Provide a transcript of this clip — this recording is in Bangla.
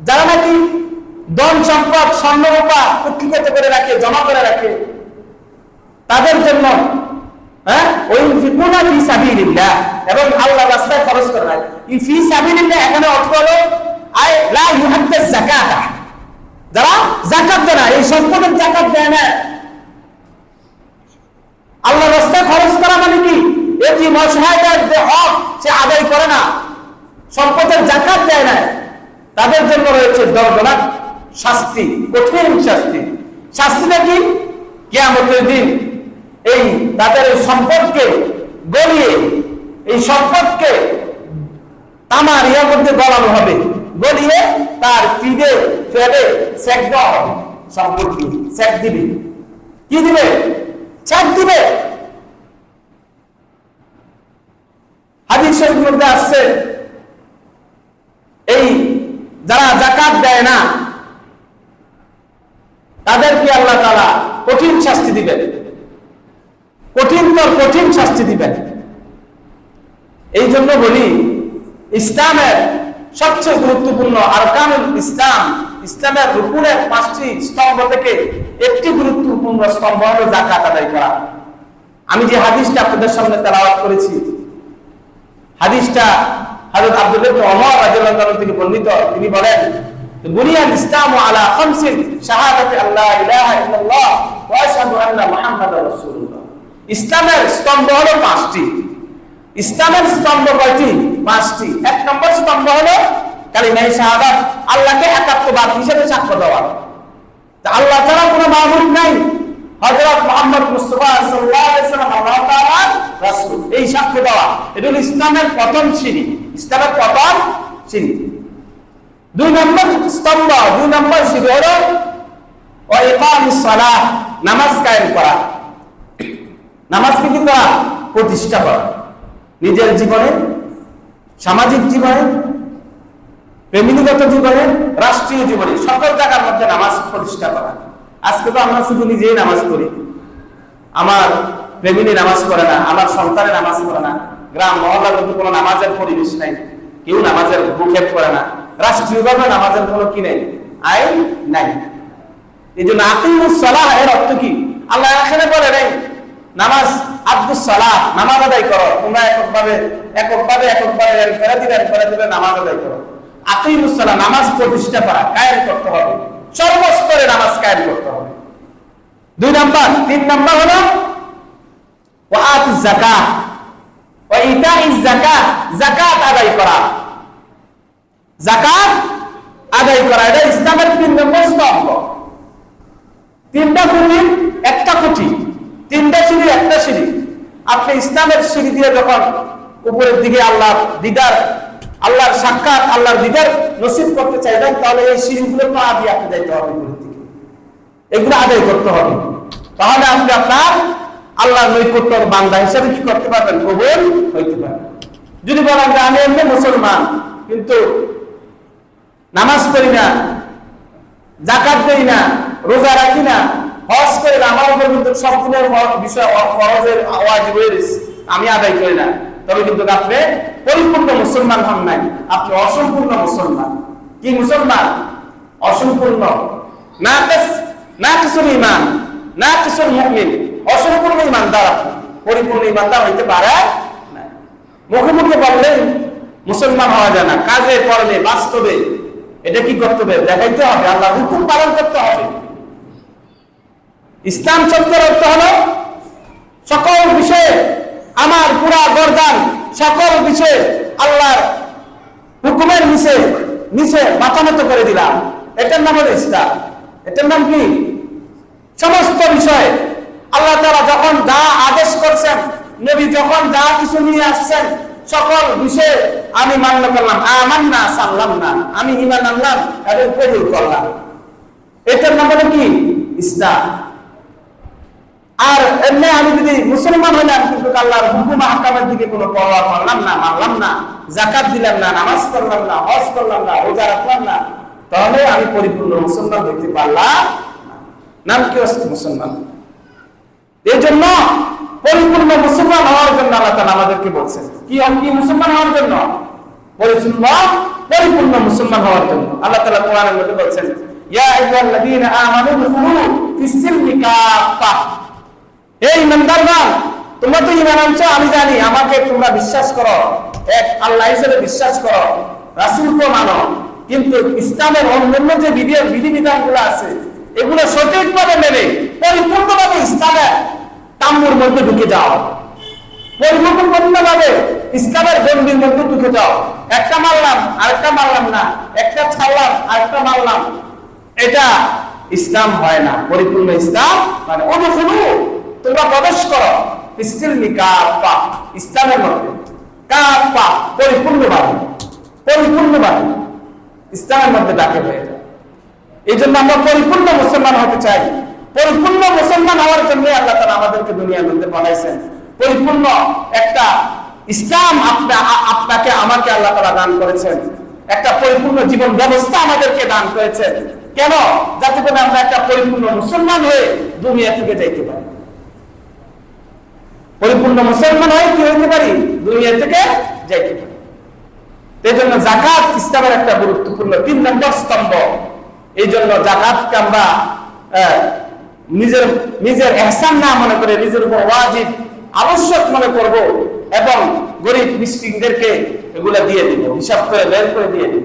যারা নাকি ধন সম্পদ, স্বর্ণ কুক্ষিগত করে রাখে, জমা করে রাখে, তাদের জন্য হ্যাঁ ওই ফিকুনা ফি এবং আল্লাহ রাস্তায় খরচ করে রাখে। এই ফি সাবিলিল্লাহ এখানে অর্থ হলো যাকাতা। যারা যাকাত দেয় না, এই সম্পদের যাকাত দেয় না। আল্লাহ রাস্তায় খরচ করা মানে কি? এটি মশাহাদার যে হক সে আদায় করে না। সম্পদের জাকাত দেয় না। তাদের জন্য রয়েছে দর্দনাক শাস্তি, কঠিন শাস্তি। শাস্তিটা কি কেয়ামতের দিন এই তাদের এই সম্পদকে গলিয়ে, এই সম্পদকে তামার ইয়ার মধ্যে গলানো হবে। গলিয়ে তার ফিদে ফেলে সেক দেওয়া হবে। সম্পদকে দিবে। কি দিবে? চেক দিবে। হাদিস শরীফ মধ্যে আসছে, এই যারা জাকাত দেয় না, তাদেরকে আল্লাহ তারা কঠিন শাস্তি দিবেন। কঠিনতর কঠিন শাস্তি দিবেন। এই জন্য বলি, ইসলামের সবচেয়ে গুরুত্বপূর্ণ আরকানুল ইসলাম, ইসলামের রুকুনের পাঁচটি স্তম্ভ থেকে একটি গুরুত্বপূর্ণ স্তম্ভ হলো জাকাত আদায় করা। আমি যে হাদিসটা আপনাদের সামনে তেলাওয়াত করেছি, হাদিসটা ইবনে ওমর রাদিয়াল্লাহু তাআলা থেকে বর্ণিত, তিনি বলেন বুনিয়াল ইসলামু আলা খামসিন শাহাদাতি আল্লা ইলাহা ইল্লাল্লাহ ওয়া আশহাদু আন্না মুহাম্মাদার রাসূলুল্লাহ। ইসলামের স্তম্ভ হলো পাঁচটি। ইসলামের স্তম্ভ কয়টি? পাঁচটি। এক নম্বর স্তম্ভ হলো কালিমায়ে শাহাদাত, আল্লাহকে একাত্মবাদ হিসেবে সাক্ষ্য দেওয়া। আল্লাহ ছাড়া কোনো মাহবুব নাই। হযরত মুহাম্মদ মুস্তাফা সাল্লাল্লাহু আলাইহি সাল্লাম আল্লাহ তাআলার রাসূল। এই সাক্ষ্য দেওয়া এটা হলো ইসলামের প্রথম সিঁড়ি। ইসলামের প্রথম সিঁড়ি দুই নম্বর স্তম্ভ দুই নম্বর সিঁড়ি হলো ইকামিস সালাহ নামাজ কায়েম করা নামাজকে কি করা প্রতিষ্ঠা করা নিজের জীবনে সামাজিক জীবনে প্রেমিনীগত জীবনে রাষ্ট্রীয় জীবনে সকল জায়গার মধ্যে নামাজ প্রতিষ্ঠা করা আজকে তো আমরা শুধু নিজেই নামাজ পড়ি আমার প্রেমিনী নামাজ পড়ে না আমার সন্তানে নামাজ পড়ে না গ্রাম মহল্লার মধ্যে কোনো নামাজের পরিবেশ নাই। কেউ নামাজের ভূক্ষেপ করে না। রাষ্ট্রীয়ভাবে নামাজের কোনো কি নেই? আইন নাই। এই জন্য আকিমুস সালাহ এর অর্থ কি? আল্লাহ এখানে বলে নাই, নামাজ আব্দুস সালাহ নামাজ আদায় করো। তোমরা এককভাবে এককভাবে এককভাবে ফেরা দিবে ফেরা দিবে নামাজ আদায় করো। আকিমুস সালাহ নামাজ প্রতিষ্ঠা করা কায়েম করতে হবে। সর্বস্তরে নামাজ কায়েম করতে হবে। দুই নাম্বার, তিন নাম্বার হলো ওয়াত যাকাত স্তম্ভ তিনটা খুঁটি, তিনটা সিঁড়ি একটা সিঁড়ি। আপনি ইসলামের সিঁড়ি দিয়ে যখন উপরের দিকে আল্লাহ দিদার, আল্লাহর সাক্ষাৎ, আল্লাহর দিদার নসিব করতে চাইবেন, তাহলে এই সিঁড়িগুলো পা দিয়ে আপনি যাইতে হবে এগুলো আদায় করতে হবে। তাহলে আপনি আপনার আল্লাহর নৈকট্য বান্দা হিসেবে কি করতে পারবেন? কবুল হইতে পারবেন। যদি বলেন যে আমি এমনি মুসলমান, কিন্তু নামাজ পড়ি না জাকাত দেই না, রোজা রাখি না, হজ করি না, আমার উপর কিন্তু সম্পূর্ণ বিষয় ফরজের আওয়াজ রয়েছে আমি আদায় করি না। তবে কিন্তু আপনি পরিপূর্ণ মুসলমান হন নাই। আপনি অসম্পূর্ণ মুসলমান। কি মুসলমান? অসম্পূর্ণ। না না কিছুর ইমান না কিছুর মুমিন। অসম্পূর্ণ ইমানদার। আপনি পরিপূর্ণ ইমানদার হইতে পারে মুখে মুখে বললেন মুসলমান হওয়া যায় না। কাজে, কর্মে, বাস্তবে। এটা কি করতে হবে দেখাইতে হবে। আল্লাহ হুকুম পালন করতে হবে। ইসলাম শব্দের অর্থ হলো সকল বিষয়ে আমার পুরা গরদান, সকল বিষয়ে আল্লাহর হুকুমের নিচে নিচে মাথা মতো করে দিলাম। এটার নাম হলো ইসলাম। এটার নাম কি? সমস্ত বিষয়ে আল্লাহ তারা যখন যা আদেশ করছেন, নবী যখন যা কিছু নিয়ে আসছেন, সকল বিষয়ে আমি মান্য করলাম। আমান না সাল্লাম না আমি ইমান আনলাম এবং কবুল করলাম। এটার নাম হলো কি? ইসলাম। আর এমনি আমি যদি মুসলমান হইলাম, কিন্তু আল্লাহর হুকুম আহকামের দিকে কোনো পরোয়া করলাম না, মানলাম না জাকাত দিলাম না, নামাজ করলাম না, হজ করলাম না, রোজা রাখলাম না, তাহলে আমি পরিপূর্ণ মুসলমান হইতে পারলাম নাম কি মুসলমান? এই জন্য পরিপূর্ণ মুসলমান হওয়ার জন্য আল্লাহ তাআলা আমাদেরকে বলছেন। কি কি মুসলমান হওয়ার জন্য? পরিপূর্ণ পরিপূর্ণ মুসলমান হওয়ার জন্য। আল্লাহ তাআলা কোরআনের মধ্যে বলছেন, ইয়া আইয়ুহাল্লাযীনা আমানু দুখুলু ফিস-সিলমি কাফা এই ইমানদারগণ, তোমরা তো ইমান আনছো, আমি জানি, আমাকে তোমরা বিশ্বাস করো। এক, আল্লাহ হিসেবে বিশ্বাস করো রাসূলকে মানো। কিন্তু ইসলামের অন্যান্য যে বিধি বিধিবিধানগুলো আছে, এগুলো সঠিকভাবে মেনে পরিপূর্ণভাবে ইসলামের তাম্বুর মধ্যে ঢুকে যাও। পরিপূর্ণভাবে ইসলামের গণ্ডির মধ্যে ঢুকে যাও। একটা মারলাম, আরেকটা মারলাম না। একটা ছাড়লাম, আরেকটা মারলাম। এটা ইসলাম হয় না। পরিপূর্ণ ইসলাম মানে অনুসরু তোমরা প্রবেশ করো। ইসলামী কাপা ইসলামের মধ্যে। কাপা পরিপূর্ণভাবে। পরিপূর্ণভাবে ইসলামের মধ্যে ডাকে হয়ে যায়। এই জন্য আমরা পরিপূর্ণ মুসলমান হতে চাই। পরিপূর্ণ মুসলমান হওয়ার জন্য আল্লাহ তালা আমাদেরকে দুনিয়ার মধ্যে বানাইছেন পরিপূর্ণ একটা ইসলাম আপনা- আপনাকে, আমাকে আল্লাহ তালা দান করেছেন। একটা পরিপূর্ণ জীবন ব্যবস্থা আমাদেরকে দান করেছেন। কেন? যাতে করে আমরা একটা পরিপূর্ণ মুসলমান হয়ে দুনিয়া থেকে যাইতে পারি। পরিপূর্ণ মুসলমান হয়ে কি হইতে পারি? দুনিয়া থেকে যাইতে পারি। এই জন্য জাকাত ইসলামের একটা গুরুত্বপূর্ণ তিন নম্বর স্তম্ভ। এই জন্য জাকাতকে আমরা নিজের নিজের এহসান না মনে করে, নিজের উপর ওয়াজিব আবশ্যক মনে করব এবং গরিব মিসকিনদেরকে এগুলা দিয়ে দিব, হিসাব করে বের করে দিয়ে দিব।